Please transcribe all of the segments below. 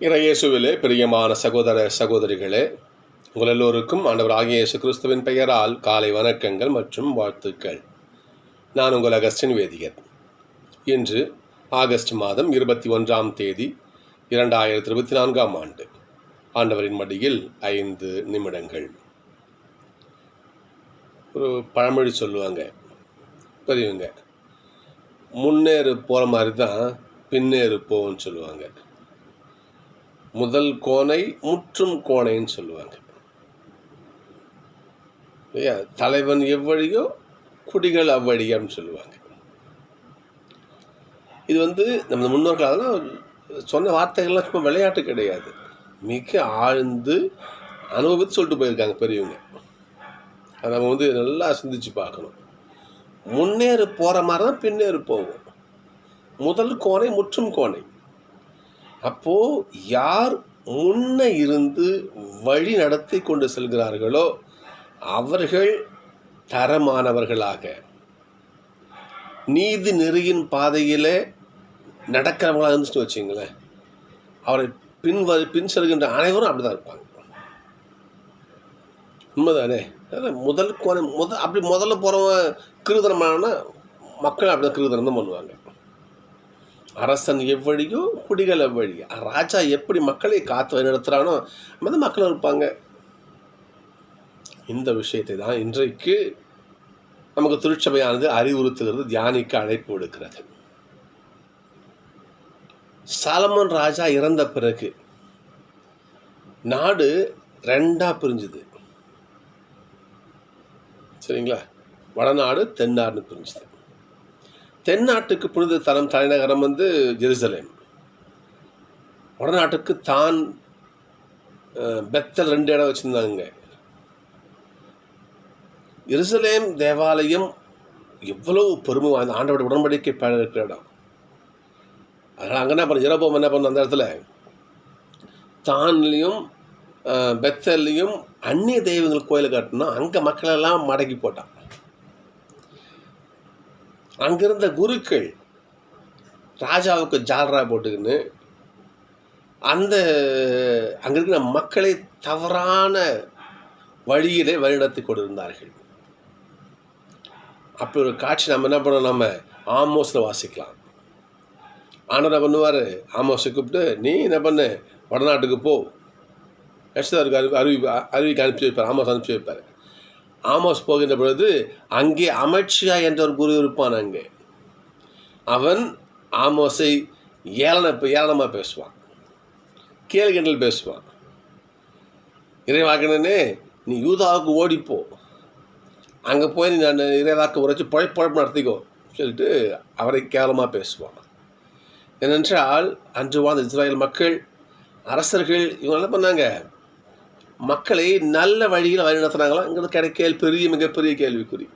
இறையேசுவிலே பிரியமான சகோதர சகோதரிகளே உங்கள் எல்லோருக்கும் ஆண்டவர் ஆகிய இயேசு கிறிஸ்துவின் பெயரால் காலை வணக்கங்கள் மற்றும் வாழ்த்துக்கள். நான் உங்கள் அகஸ்டின் வேதியர். இன்று ஆகஸ்ட் மாதம் இருபத்தி ஒன்றாம் தேதி இரண்டாயிரத்தி இருபத்தி நான்காம் ஆண்டு. ஆண்டவரின் மடியில் ஐந்து நிமிடங்கள். ஒரு பழமொழி சொல்லுவாங்க. பெரியவங்க முன்னேறு போகிற மாதிரி தான் பின்னேறு போன்னு சொல்லுவாங்க. முதல் கோணை முற்றும் கோணைன்னு சொல்லுவாங்க. இல்லையா? தலைவன் எவ்வழியோ குடிகள் அவ்வழியான்னு சொல்லுவாங்க. இது வந்து நம்ம முன்னோர்கள் அதெல்லாம் சொன்ன வார்த்தைகள்லாம் சும்மா விளையாட்டு கிடையாது. மிக ஆழ்ந்து அனுபவித்து சொல்லிட்டு போயிருக்காங்க பெரியவங்க. அதை நம்ம வந்து நல்லா சிந்திச்சு பார்க்கணும். முன்னேறு போகிற மாதிரி தான் பின்னேறு போகும் முதல் கோணை முற்றும் கோணை. அப்போது யார் முன்ன இருந்து வழி நடத்தி கொண்டு செல்கிறார்களோ அவர்கள் தரமானவர்களாக. நீதி நெறியின் பாதையில் நடக்கிறவங்களாக இருந்துச்சுன்னு வச்சுங்களேன். அவரை பின் வ பின் செல்கின்ற அனைவரும் அப்படி தான் இருப்பாங்க. உண்மைதானே? முதல் குறை முத அப்படி முதல்ல போகிறவன் கிருதனமான மக்கள் அப்படி தான் கிருதனம் தான் பண்ணுவாங்க. அரசன் எவ்வழியோ குடிகள் எவ்வழி ராஜா எப்படி மக்களை காத்து வழிநடத்துகிறானோ அந்த மக்களும் இருப்பாங்க. இந்த விஷயத்தை தான் இன்றைக்கு நமக்கு திருச்சபையானது அறிவுறுத்துகிறது தியானிக்க அழைப்பு விடுக்கிறது. சாலமன் ராஜா இறந்த பிறகு நாடு ரெண்டாக பிரிஞ்சுது. சரிங்களா? வடநாடு தென்னாடுன்னு பிரிஞ்சுது. தென்னாட்டுக்கு புனித தலம் தலைநகரம் வந்து ஜெருசலேம். வடநாட்டுக்கு தான் பெத்தல் ரெண்டு இடம் வச்சுருந்தாங்க. எருசலேம் தேவாலயம் எவ்வளவு பெருமை வாய்ந்த ஆண்டோட உடன்படிக்கை பேர இருக்கிற இடம். அதனால் அங்கே என்ன பண்ண ஜெரபோம் என்ன பண்ண அந்த இடத்துல? தான்லேயும் பெத்தல்லையும் அந்நிய தெய்வங்கள் கோயிலை கட்டினா அங்கே மக்களெல்லாம் மடக்கி போட்டான். அங்கிருந்த குருக்கள் ராஜாவுக்கு ஜால்ரா போட்டுக்கின்னு அந்த அங்கே இருக்கிற மக்களை தவறான வழியிலே வழிநடத்தி கொண்டிருந்தார்கள். அப்படி ஒரு காட்சி நம்ம என்ன பண்ணோம்? நம்ம ஆமோஸில் வாசிக்கலாம். ஆண்டவர் பண்ணுவார்? ஆமோஸை கூப்பிட்டு நீ என்ன பண்ணு? வடநாட்டுக்கு போ. யசோதாருக்கு அறிவி அறிவிக்க அனுப்பிச்சி வைப்பார். ஆமோஸ் அனுப்பிச்சி வைப்பார். ஆமோஸ் போகின்ற பொழுது அங்கே அமைச்சியா என்ற ஒரு குரு இருப்பான் அங்கே. அவன் ஆமோஸை ஏளன ஏளனமாக பேசுவான். கேள்கிண்டல் பேசுவான். இறைவாக்கினே நீ யூதாவுக்கு ஓடிப்போ அங்கே போய் நீ நான் இறைவாக்கு உரைச்சி பழை பழப்பு நடத்திக்கோ. சொல்லிட்டு அவரை கேவலமாக பேசுவான். ஏனென்றால் அன்று வாழ்ந்த இஸ்ராயல் மக்கள் அரசர்கள் இவங்க என்ன பண்ணாங்க? மக்களை நல்ல வழியில் வழி நடத்துனாங்களா? கிடைக்க பெரிய மிகப்பெரிய கேள்விக்குறி.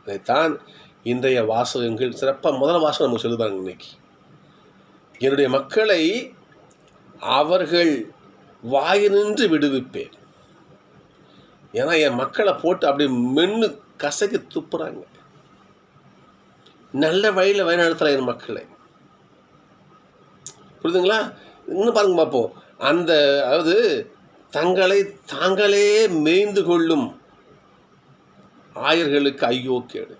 அதைத்தான் இன்றைய வாசகங்கள் சிறப்பாக முதல் வாசகம் நமக்கு சொல்லுதாங்க இன்னைக்கு. என்னுடைய மக்களை அவர்கள் வாயினின்று விடுவிப்பேன். ஏன்னா என் மக்களை போட்டு அப்படி மென்று கசக்கி துப்புறாங்க. நல்ல வழியில் வழிநடத்துகிற என் மக்களை. புரியுதுங்களா? இன்னும் பாருங்க பார்ப்போம் அந்த அதாவது தங்களை தாங்களே மேய்ந்து கொள்ளும் ஆயர்களுக்கு ஐயோ கேடு.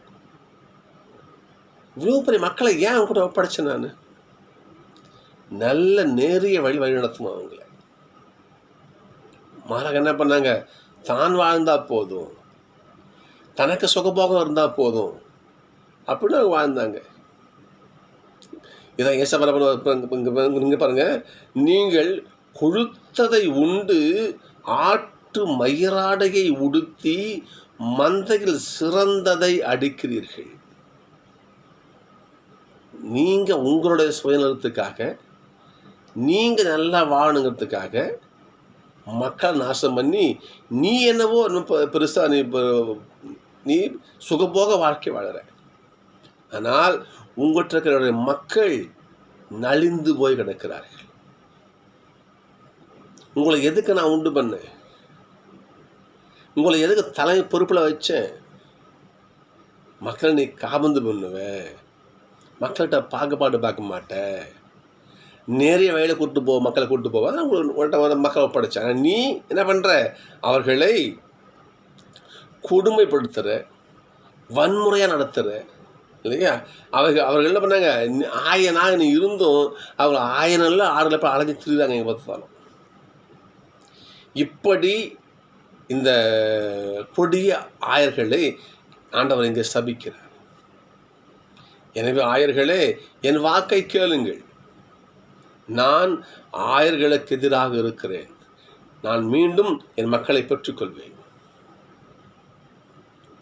இவ்வளோ பெரிய மக்களை ஏன் அவங்க கூட ஒப்படைச்சேன் நான்? நல்ல நேரிய வழி வழி நடத்தணும் அவங்கள? மாறாக என்ன பண்ணாங்க? தான் வாழ்ந்தா போதும். தனக்கு சுகபோகம் இருந்தால் போதும். அப்படின்னு அவங்க வாழ்ந்தாங்க. இதான் ஏசப்பட இங்கே பாருங்க. நீங்கள் கொழுத்ததை உண்டு ஆட்டு மயிராடையை உடுத்தி மந்தையில் சிறந்ததை அடிக்கிறீர்கள். நீங்கள் உங்களுடைய சுயநலத்துக்காக நீங்கள் நல்லா வாழணுங்கிறதுக்காக மக்கள் நாசம் பண்ணி நீ என்னவோ இன்னும் பெருசாக நீ நீ சுகபோக வாழ்க்கை வாழற. ஆனால் உங்கள்கிட்ட இருக்கிற மக்கள் நலிந்து போய் கிடக்கிறார்கள். உங்களை எதுக்கு நான் உண்டு பண்ணேன்? உங்களை எதுக்கு தலை பொறுப்பில் வச்சேன்? மக்களை நீ காபந்து பண்ணுவ. மக்கள்கிட்ட பாகுபாடு பார்க்க மாட்ட நேரிய வழியில் கூட்டு போ மக்களை கூட்டு போவா. உங்கள்கிட்ட மக்களை ஒப்படைச்சேன். நீ என்ன பண்ணுற அவர்களை கொடுமைப்படுத்துகிற வன்முறையாக நடத்துகிற இல்லையா? அவர்கள் அவர்கள் என்ன பண்ணாங்க? ஆயனாக நீ இருந்தும் அவங்க ஆயனெல்லாம் ஆறுல போய் அலைஞ்சு திரிதாங்க எங்கள் பார்த்தாலும் இப்படி இந்த கொடிய ஆயர்களை ஆண்டவர் இங்கே சபிக்கிறார். எனவே ஆயர்களே என் வாக்கை கேளுங்கள். நான் ஆயர்களுக்கு எதிராக இருக்கிறேன். நான் மீண்டும் என் மக்களை பெற்றுக்கொள்வேன்.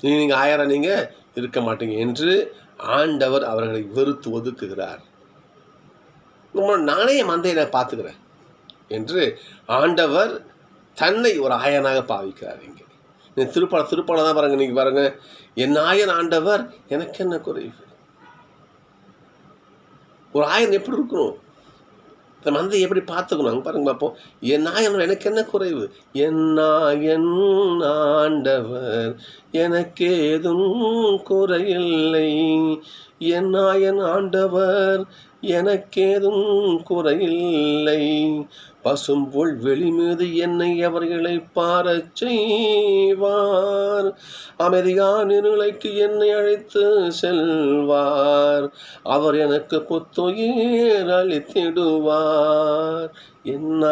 நீங்கள் ஆயரா நீங்கள் இருக்க மாட்டீங்க என்று ஆண்டவர் அவர்களை வெறுத்து ஒதுக்குகிறார். நானே என் மந்தையை பார்த்துக்கிறேன் என்று ஆண்டவர் தன்னை ஒரு ஆயனாக பாவிக்கிறார் இங்கே. நீ திருப்பாள திருப்பாள தான் பாருங்க நீங்கள் பாருங்க. என் ஆயன் ஆண்டவர் எனக்கு என்ன குறைவு ஒரு ஆயன் எப்படி இருக்கணும்? இந்த மந்தை எப்படி பார்த்துக்கணும்? அங்கே பாருங்க பார்ப்போம் என் நாயன் எனக்கு என்ன குறைவு என் நாயன் ஆண்டவர் எனக்கேதும் குறையில்லை என் நாயன் ஆண்டவர் எனக்கேதும் குறையில்லை. பசும்புல் வெளிமீது என்னை அவர்களை பாரச் செய்வார். அமைதியான நிலைக்கு என்னை அழைத்து செல்வார். அவர் எனக்கு புத்துயிர் அளித்திடுவார். என்ன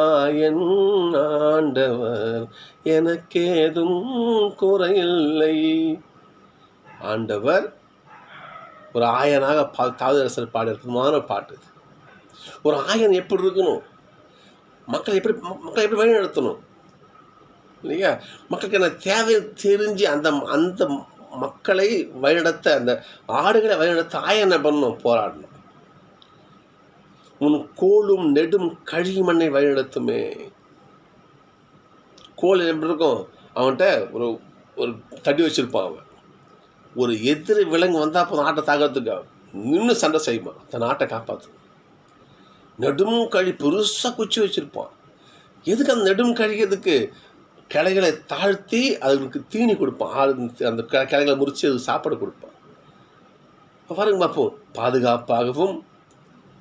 ஆண்டவர் எனக்கேதும் குறையில்லை. ஆண்டவர் ஒரு ஆயனாக பா தாவதரசர் பாட அற்புதமான பாட்டு. ஒரு ஆயன் எப்படி இருக்கணும்? மக்களை எப்படி மக்களை எப்படி வழி நடத்தணும் இல்லையா? மக்களுக்கு என்ன தேவை தெரிஞ்சு அந்த அந்த மக்களை வழிநடத்த அந்த ஆடுகளை வழிநடத்த ஆயனை என்ன பண்ணணும்? போராடணும். உன் கோலும் நெடும் கழி மண்ணை வழிநடத்துமே. கோல் எப்படி இருக்கும்? அவன்கிட்ட ஒரு ஒரு தடி வச்சுருப்பான் அவன். ஒரு எதிரி விலங்கு வந்தால் அப்போ ஆட்டை தாக்கிறதுக்கு நின்று சண்டை செய்வான் தன் ஆட்டை காப்பாற்று நெடும் கழி பெருசாக குச்சி வச்சுருப்பான். எதுக்கு அந்த நெடும் கழிக்கிறதுக்கு? கிளைகளை தாழ்த்தி அதுக்கு தீனி கொடுப்பான். ஆள் அந்த கிளைகளை முறித்து அது சாப்பாடு கொடுப்பான். பாருங்க பார்ப்போம் பாதுகாப்பாகவும்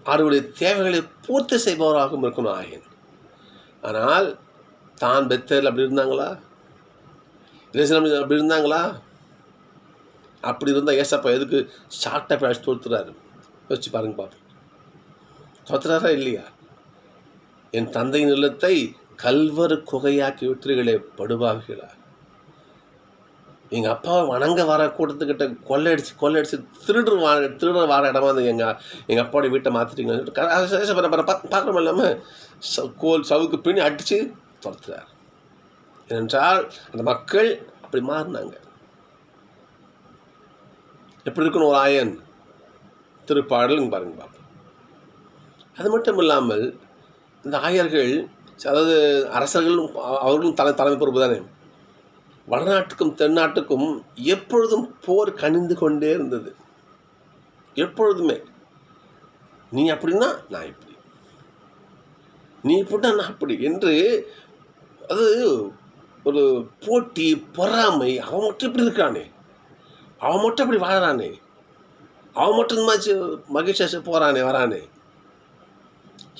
அவருடைய தேவைகளை பூர்த்தி செய்பவராகவும் இருக்கணும் ஆயன். ஆனால் தான் பெத்தர் அப்படி இருந்தாங்களா? இளைஞர் அப்படி இருந்தாங்களா? அப்படி இருந்தால் ஏசப்பா எதுக்கு ஷார்ட்டாக போய் அடிச்சு தோத்துறாரு யோசிச்சு பாருங்க பாப்போம் தோத்துறாரா இல்லையா? என் தந்தையின் இல்லத்தை கல்வர் குகையாக்கி விட்டுகளே படுபாவிகளா. எங்கள் அப்பாவை வணங்க வர கூட்டத்துக்கிட்ட கொள்ளையடிச்சு கொள்ளையடிச்சு திருடுற வா திருடுற வர இடமா வந்து எங்கள் எங்கள் அப்பாவோட வீட்டை மாற்றிட்டீங்கன்னு பார்க்குறோம் இல்லாமல் ச கோல் சவுக்கு பின்னி அடித்து துரத்துறார். ஏனென்றால் அந்த மக்கள் அப்படி மாறினாங்க. எப்படி இருக்கணும் ஒரு ஆயன் திருப்பாடலுங்க பாருங்க பார்ப்போம் அது மட்டும் இல்லாமல் இந்த ஆயர்கள் அதாவது அரசர்களும் அவர்களும் தலை தலைமை பொறுப்பு தானே? வடநாட்டுக்கும் தென்னாட்டுக்கும் எப்பொழுதும் போர் கனிந்து கொண்டே இருந்தது. எப்பொழுதுமே. நீ அப்படின்னா நான் இப்படி. நீ இப்படின்னா நான் அப்படி என்று அது ஒரு போட்டி பொறாமை அவன் மட்டும் இப்படி இருக்கானே? அவன் மட்டும் அப்படி வாழறானே அவன் மட்டும் இந்த மாதிரி மகிழ்ச்சியாக போகிறானே வரானே.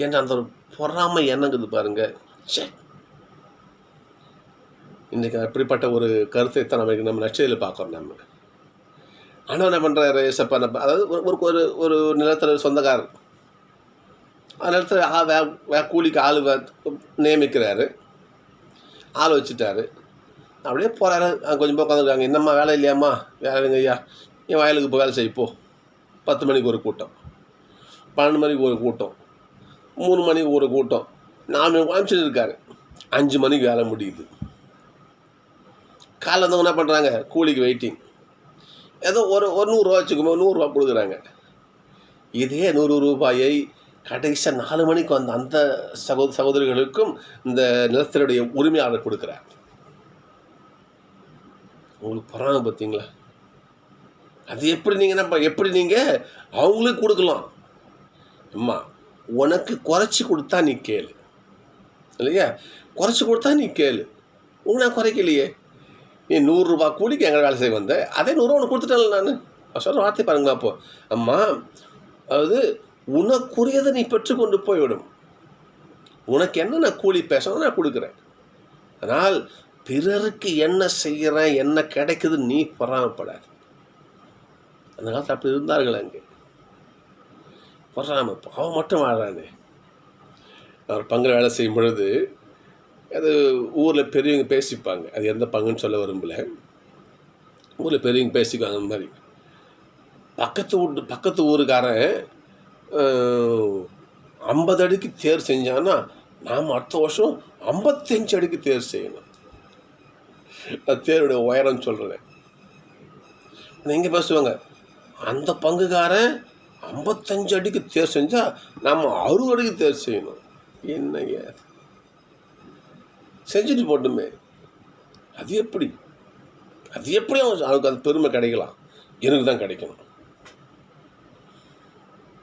என்ற அந்த ஒரு பொறாமை என்னங்குது பாருங்க. ச்சே. இன்றைக்கி அப்படிப்பட்ட ஒரு கருத்தை தான் நம்ம நம்ம நச்சையில் பார்க்குறோம் நம்ம. ஆனால் என்ன பண்ணுறாரு ஏசப்பா நம்ம அதாவது ஒரு ஒரு ஒரு ஒரு நிலத்தில் சொந்தக்காரர். அந்த நிலத்தில் ஆ வே வே கூலிக்கு ஆள் நியமிக்கிறாரு. ஆள் வச்சுட்டாரு. அப்படியே போகிறாரு கொஞ்சம் உட்காந்துருக்காங்க என்னம்மா வேலை இல்லையாம்மா? வேலை ஐயா என் வயலுக்கு இப்போ வேலை செய்ப்போ பத்து மணிக்கு ஒரு கூட்டம். பன்னெண்டு மணிக்கு ஒரு கூட்டம். மூணு மணிக்கு ஒரு கூட்டம். நாலு மணி அனுப்பிச்சிட்டு இருக்காரு. அஞ்சு மணிக்கு வேலை முடியுது. காலைல இருந்தவங்க என்ன பண்ணுறாங்க கூலிக்கு வெயிட்டிங் ஏதோ ஒரு ஒரு நூறுரூவா வச்சுக்கோங்க நூறுரூவா கொடுக்குறாங்க. இதே நூறு ரூபாயை கடைசியாக நாலு மணிக்கு வந்த அந்த சகோ சகோதரிகளுக்கும் இந்த நிலத்தினுடைய உரிமையாளர் கொடுக்குறார். உங்களுக்கு பொறாமை பார்த்தீங்களா அது எப்படி நீங்கள் என்ன ப- எப்படி நீங்கள் அவங்களுக்கு கொடுக்கலாம். அம்மா உனக்கு குறைச்சி கொடுத்தா நீ கேளு. இல்லையா? குறைச்சி கொடுத்தா நீ கேளு. உங்க நான் குறைக்கலையே. நீ நூறுரூபா கூலிக்கு எங்கே வேலை செய்ய வந்த? அதே நூறுரூவா உனக்கு கொடுத்துட்டேன்ல நான். சொல்கிற வார்த்தை பாருங்களா அப்போ. அம்மா அதாவது உனக்குரியதை நீ பெற்றுக்கொண்டு போய்விடும். உனக்கு என்ன நான் கூலி பேசணும் நான் கொடுக்குறேன். ஆனால் பிறருக்கு என்ன செய்கிறேன் என்ன கிடைக்குது நீ பொறாமப்படாது அந்த காலத்தில் அப்படி இருந்தார்கள் அங்கே. பொறாம அவன் மட்டும் வாழ்றானே. அவர் பங்கில் வேலை செய்யும் பொழுது அது ஊரில் பெரியவங்க பேசிப்பாங்க. அது எந்த பங்குன்னு சொல்ல விரும்பல. ஊரில் பெரியவங்க பேசிக்குவாங்க அந்த மாதிரி. பக்கத்து வீட்டு பக்கத்து ஊருக்காரன் ஐம்பது அடிக்கு தேர் செஞ்சான்னா நாம் அடுத்த வருஷம் ஐம்பத்தஞ்சு அடிக்கு தேர் செய்யணும். நான் தேருடைய உயரம் சொல்கிறேன் எங்கே பேசுவாங்க. அந்த பங்குக்காரன் ஐம்பத்தஞ்சு அடிக்கு தேர் செஞ்சால் நம்ம அறுபது அடிக்கு தேர் செய்யணும். என்னங்க செஞ்சுட்டு போட்டுமே. அது எப்படி? அது எப்படி அவன் அவனுக்கு அந்த பெருமை கிடைக்கலாம். எனக்கு தான் கிடைக்கணும்.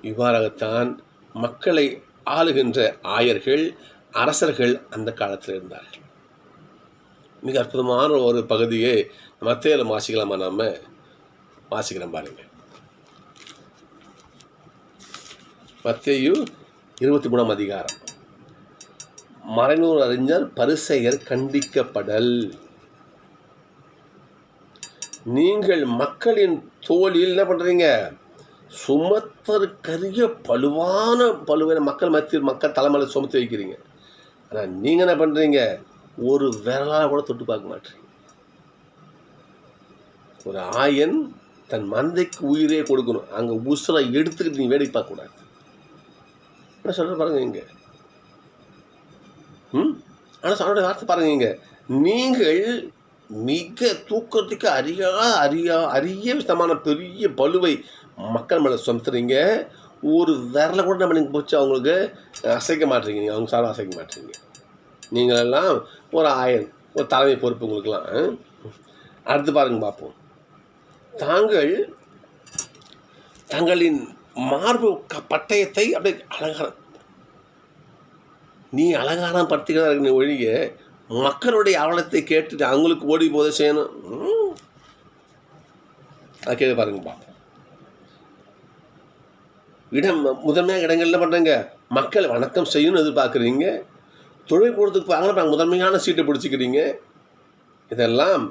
இவ்வாறாகத்தான் மக்களை ஆளுகின்ற ஆயர்கள் அரசர்கள் அந்த காலத்தில் இருந்தார்கள் மிக அற்புதமான ஒரு பகுதியை மத்தையில் வாசிக்கலாமா நம்ம வாசிக்கிறோம் பாருங்க. மத்தேயு இருபத்தி மூணாம் அதிகாரம். மறைநூறு அறிஞர் பரிசெயர் கண்டிக்கப்படல். நீங்கள் மக்களின் தோளில் என்ன பண்றீங்க? சுமத்தற்கரிய பழுவான பழுவான மக்கள் மத்தியில் மக்கள் தலைமையில் சுமத்தி வைக்கிறீங்க. ஆனால் நீங்கள் என்ன பண்ணுறீங்க ஒரு விரலால் கூட தொட்டு பார்க்க மாட்டேன். ஒரு ஆயன் தன் மந்தைக்கு உயிரே கொடுக்கணும். அங்கே உசுரை எடுத்துக்கிட்டு நீ வேடிக்கை பார்க்கக்கூடாது என்ன சொல்கிற பாருங்க இங்கே? ம்? ஆனால் சொன்ன வார்த்தை பாருங்க இங்கே. நீங்கள் மிக தூக்கத்துக்கு அறியா அறியா அரிய விதமான பெரிய பலுவை மக்கள் மேலே சுமத்துறீங்க. ஒரு விரலை கூட நம்ம நீங்கள் போச்சு அவங்களுக்கு அசைக்க மாட்டீங்க. நீங்கள் அவங்க சார்பாக அசைக்க மாட்டீங்க. நீங்களெல்லாம் ஒரு ஆயன் ஒரு தலைமை பொறுப்பு உங்களுக்குலாம் அடுத்து பாருங்க பார்ப்போம். தாங்கள் தங்களின் மார்பு க பட்டயத்தை அப்படியே அலங்காரம். நீ அலங்காரம் படுத்திக்கிறதா இருக்கு ஒழிய மக்களுடைய அவலத்தை கேட்டுட்டு அவங்களுக்கு ஓடி போதை செய்யணும். அதை கேட்டு கேட்க பாருங்க பார்ப்போம். இடம் முதன்மையாக இடங்கள்ல பண்ணுறீங்க மக்கள் வணக்கம் செய்யணும்னு எதிர்பார்க்குறீங்க. தொழில் கூடத்துக்கு நாங்கள் முதன்மையான சீட்டை பிடிச்சிக்கிறீங்க. இதெல்லாம்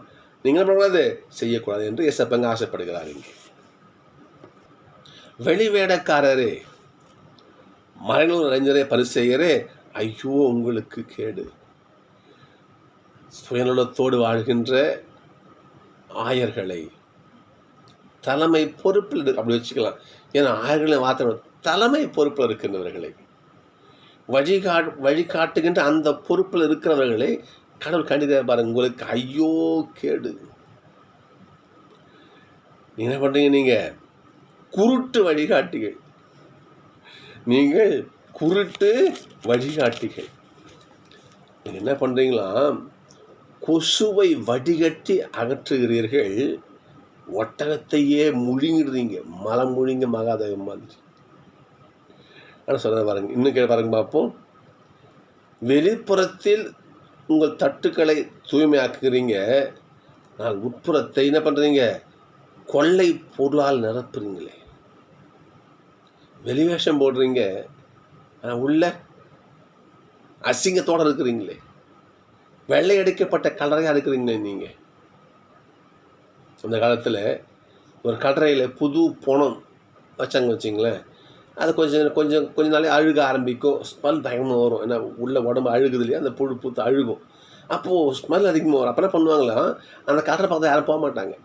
நீங்கள் என்ன பண்ணக்கூடாது? செய்யக்கூடாது என்று எசப்பங்க ஆசைப்படுகிறார் இங்கே. வெளி வேடக்காரரே மறைநூல் அறிஞரே பரிசெய்யரே ஐயோ உங்களுக்கு கேடு. சுயநலத்தோடு வாழ்கின்ற ஆயர்களை தலைமை பொறுப்பில் அப்படி வச்சுக்கலாம். ஏன்னா ஆயர்களை வார்த்தை தலைமை பொறுப்பில் இருக்கின்றவர்களை வழிகா வழிகாட்டுகின்ற அந்த பொறுப்பில் இருக்கிறவர்களை கடவுள் கண்டித பாருங்க. உங்களுக்கு ஐயோ கேடு. என்ன பண்ணுறீங்க நீங்கள் குருட்டு வழிகாட்டிகள். நீங்கள் குருட்டு வழிகாட்டிகள். நீங்கள் என்ன பண்ணுறீங்களா கொசுவை வடிகட்டி அகற்றுகிறீர்கள். ஒட்டகத்தையே முழுங்கிடுறீங்க. மலம் முழுங்க மகாதேவம் மாதிரி. ஆனால் சொல்ல பாருங்க. இன்னும் கேட்க பாருங்க பார்ப்போம். வெளிப்புறத்தில் உங்கள் தட்டுக்களை தூய்மையாக்குகிறீங்க. நான் உட்புறத்தை என்ன பண்ணுறீங்க கொள்ளை பொருளால் நிரப்புறீங்களே. வெளிவேஷம் போடுறீங்க. ஆனால் உள்ள அசிங்கத்தோடு இருக்கிறீங்களே. வெள்ளை அடிக்கப்பட்ட கலரையாக இருக்கிறீங்களே நீங்கள் அந்த காலத்தில் ஒரு கலரையில் புது பணம் வச்சாங்க வச்சிங்களேன். அது கொஞ்சம் கொஞ்சம் கொஞ்ச நாளே அழுக ஆரம்பிக்கும். ஸ்மெல் பயங்கரமாக வரும். ஏன்னா உள்ள உடம்பு அழுகுது இல்லையா? அந்த புழு பூத்து அழுகும். அப்போது ஸ்மெல் அதிகமாக வரும். அப்போ என்ன அந்த கடரை பார்த்தா யாரும் போக மாட்டாங்க.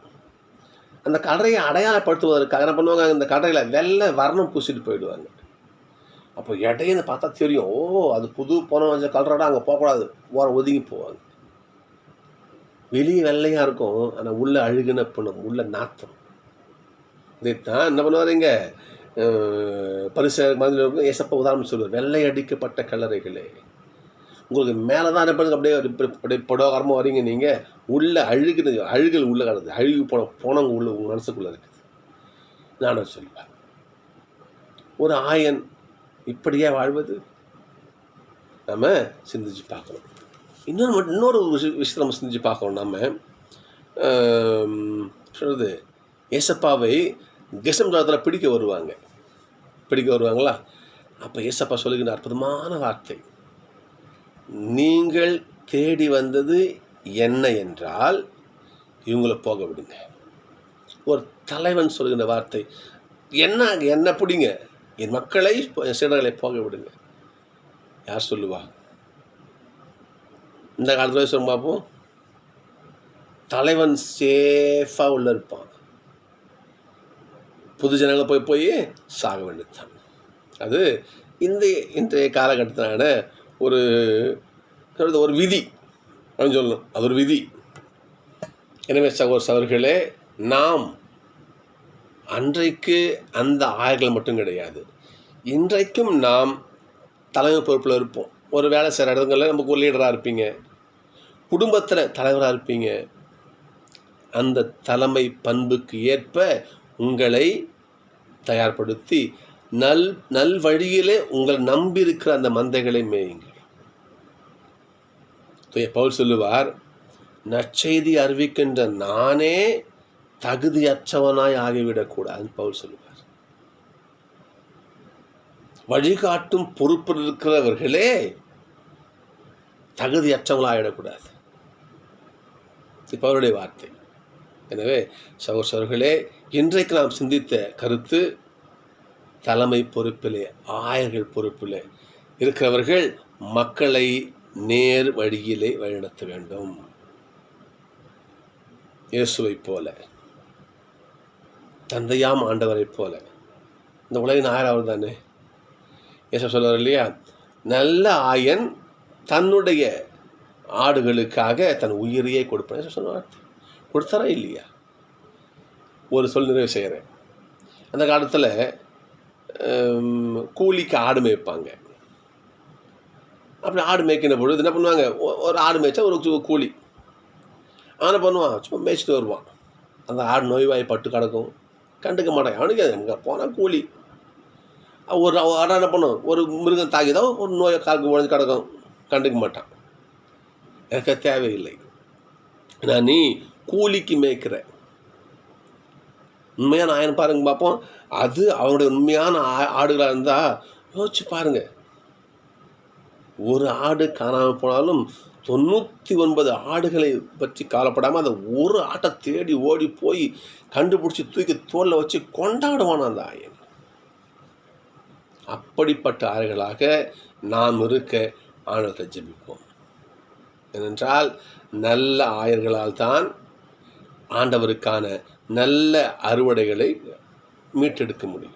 அந்த கலரையை அடையாளப்படுத்துவதற்காக என்ன பண்ணுவாங்க? அந்த கலரையில் வெள்ளை வர்ணம் பூசிட்டு போயிடுவாங்க. அப்போ இடையில பார்த்தா தெரியும். ஓ அது புது பணம் வச்ச கலரோட அங்கே போகக்கூடாது. ஓரம் ஒதுங்கி போவாங்க. வெளியே வெள்ளையாக இருக்கும். ஆனால் உள்ளே அழுகுன பண்ணும் உள்ள நாத்தம். இதைத்தான் என்ன பண்ணுவாருங்க பரிசு மாதிரி ஏசப்ப உதாரணம் சொல்லுவார் வெள்ளை அடிக்கப்பட்ட கல்லறைகளே உங்களுக்கு மேலே தான் அனுப்புறது அப்படியே ஒரு அப்படியே படோகரமாக வரீங்க நீங்கள் உள்ளே அழுகுது அழுகல் உள்ள கிடக்குது அழுகு போன போனவங்க உள்ள உங்கள் மனசுக்குள்ளே இருக்குது. நான் சொல்லுவேன். ஒரு ஆயன் இப்படியே வாழ்வது நம்ம சிந்திச்சு பார்க்கணும். இன்னொரு மட்டும் இன்னொரு விஷய- விஷயத்தை நம்ம சிந்திச்சு பார்க்கணும். நம்ம சொல்கிறது ஏசப்பாவை கிருஷ்ணம் ஜாதத்தில் பிடிக்க வருவாங்க. பிடிக்க வருவாங்களா? அப்போ ஏசப்பா சொல்லுகின்ற அற்புதமான வார்த்தை. நீங்கள் தேடி வந்தது என்ன என்றால் இவங்கள போக விடுங்க. ஒரு தலைவன் சொல்லுகின்ற வார்த்தை. என்ன என்ன பிடிங்க? என் மக்களை என் சீடர்களை போக விடுங்க. யார் சொல்லுவா? இந்த காலத்தில் சொல்லும் பார்ப்போம் தலைவன் சேஃபாக உள்ளே இருப்பான். புது ஜனங்களை போய் போய் சாக வேண்டியதுதான் அது இந்த இன்றைய காலகட்டத்தினால ஒரு ஒரு விதி அப்படின்னு சொல்லணும். அது ஒரு விதி. எனவே சகோதர சகோதரர்களே நாம் அன்றைக்கு அந்த ஆயர்கள் மட்டும் கிடையாது. இன்றைக்கும் நாம் தலைமை பொறுப்பில் இருப்போம். ஒரு வேலை செய்கிற இடங்களில் நமக்கு ஒரு லீடராக இருப்பீங்க. குடும்பத்தில் தலைவராக இருப்பீங்க. அந்த தலைமை பண்புக்கு ஏற்ப உங்களை தயார்படுத்தி நல் நல் வழியிலே உங்கள் நம்பியிருக்கிற அந்த மந்தைகளை மேயுங்கள். தூய பவுல் சொல்லுவார் நற்செய்தி அறிவிக்கின்ற நானே தகுதியற்றவனாய் ஆகிவிடக்கூடாதுன்னு பவுல் சொல்லுவார். வழிகாட்டும் பொறுப்பில் இருக்கிறவர்களே தகுதியற்றவங்களாகிடக்கூடாது இப்போ அவருடைய வார்த்தை. எனவே சகோசர்களே இன்றைக்கு நாம் சிந்தித்த கருத்து தலைமை பொறுப்பிலே ஆயர்கள் பொறுப்பிலே இருக்கிறவர்கள் மக்களை நேர் வழியிலே வழிநடத்த வேண்டும். இயேசுவைப் போல தந்தையாம் ஆண்டவரைப் போல. இந்த உலகின் ஆயர் அவர் தானே? இயேசு சொல்லுவார் இல்லையா? நல்ல ஆயன் தன்னுடைய ஆடுகளுக்காக தன் உயிரையே கொடுப்பேன். சொன்னார் கொடுத்தாரா இல்லையா? ஒரு சொல் நிறைவு செய்கிறேன். அந்த காலத்தில் கூலிக்கு ஆடு மேய்ப்பாங்க. அப்படி ஆடு மேய்க்கிற பொழுது என்ன பண்ணுவாங்க? ஒரு ஆடு மேய்ச்சா ஒரு கூலி. அவனை பண்ணுவான்? சும்மா மேய்ச்சிட்டு வருவான். அந்த ஆடு நோய்வாய் பட்டு கிடக்கும். கண்டுக்க மாட்டான். அவனுக்கு அங்கே போனால் கூலி. ஒரு ஆடாக என்ன பண்ணும்? ஒரு மிருகம் தாக்கிதான் ஒரு நோயை காலுக்கு உழைஞ்சு கிடக்கும். கண்டுக்க மாட்டான். எனக்கு தேவையில்லை. நான் நீ கூலிக்கு மேய்க்கிற உண்மையான ஆயன் பாருங்க பார்ப்போம். அது அவனுடைய உண்மையான ஆ- ஆடுகளாக இருந்தால் யோசிச்சு பாருங்க. ஒரு ஆடு காணாமல் போனாலும் தொண்ணூற்றி ஒன்பது ஆடுகளை பற்றி காலப்படாமல் அந்த ஒரு ஆட்டை தேடி ஓடி போய் கண்டுபிடிச்சி தூக்கி தோலில் வச்சு கொண்டாடுவான் அந்த ஆயன். அப்படிப்பட்ட ஆறுகளாக நாம் இருக்க ஆண்டவத்தை ஜெபிப்போம். ஏனென்றால் நல்ல ஆயர்களால் தான் ஆண்டவருக்கான நல்ல அறுவடைகளை மீட்டெடுக்க முடியும்.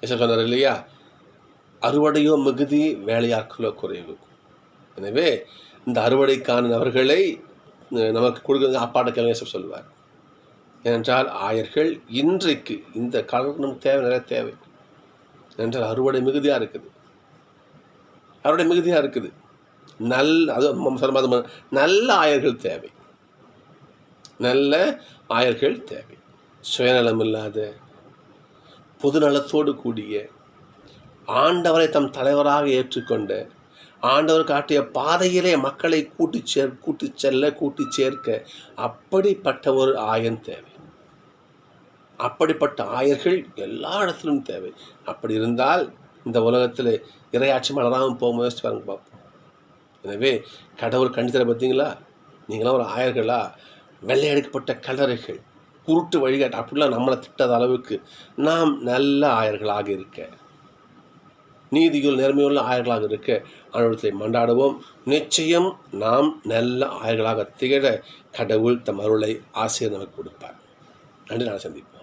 ஏசு சொன்னார் இல்லையா? அறுவடையோ மிகுதி வேலையாட்களோ குறைவு. எனவே இந்த அறுவடைக்கான நபர்களை நமக்கு கொடுக்குறது அப்பாட்ட கேள்வி சொல்லுவார். ஏனென்றால் ஆயர்கள் இன்றைக்கு இந்த காலத்துக்கு நமக்கு தேவை நிறைய தேவை. என்றால் அறுவடை மிகுதியாக இருக்குது. அறுவடை மிகுதியாக இருக்குது. நல்ல அது ம- சொன்ன நல்ல ஆயர்கள் தேவை. நல்ல ஆயர்கள் தேவை. சுயநலம் இல்லாத பொதுநலத்தோடு கூடிய ஆண்டவரை தம் தலைவராக ஏற்றுக்கொண்ட ஆண்டவர் காட்டிய பாதையிலே மக்களை கூட்டி சேர் கூட்டி செல்ல கூட்டி சேர்க்க அப்படிப்பட்ட ஒரு ஆயன் தேவை. அப்படிப்பட்ட ஆயர்கள் எல்லா இடத்திலும் தேவை. அப்படி இருந்தால் இந்த உலகத்தில் இரையாட்சி மலராமல் போக முயற்சி பாருங்க பார்ப்போம் எனவே கடவுள் கண்டித்தர பார்த்தீங்களா நீங்களாம் ஒரு ஆயர்களா? வெள்ளையடிக்கப்பட்ட கல்லறைகள் குருட்டு வழிகாட்டு அப்படிலாம் நம்மளை திட்டாத அளவுக்கு நாம் நல்ல ஆயர்களாக இருக்க. நீதியுள் நேர்மையுள்ள ஆயர்களாக இருக்க அனுபவத்தை மண்டாடுவோம் நிச்சயம் நாம் நல்ல ஆயர்களாக திகழ கடவுள் தம் அருளை ஆசிரியர் நமக்கு கொடுப்பார். நன்றி நான் சந்திப்போம்.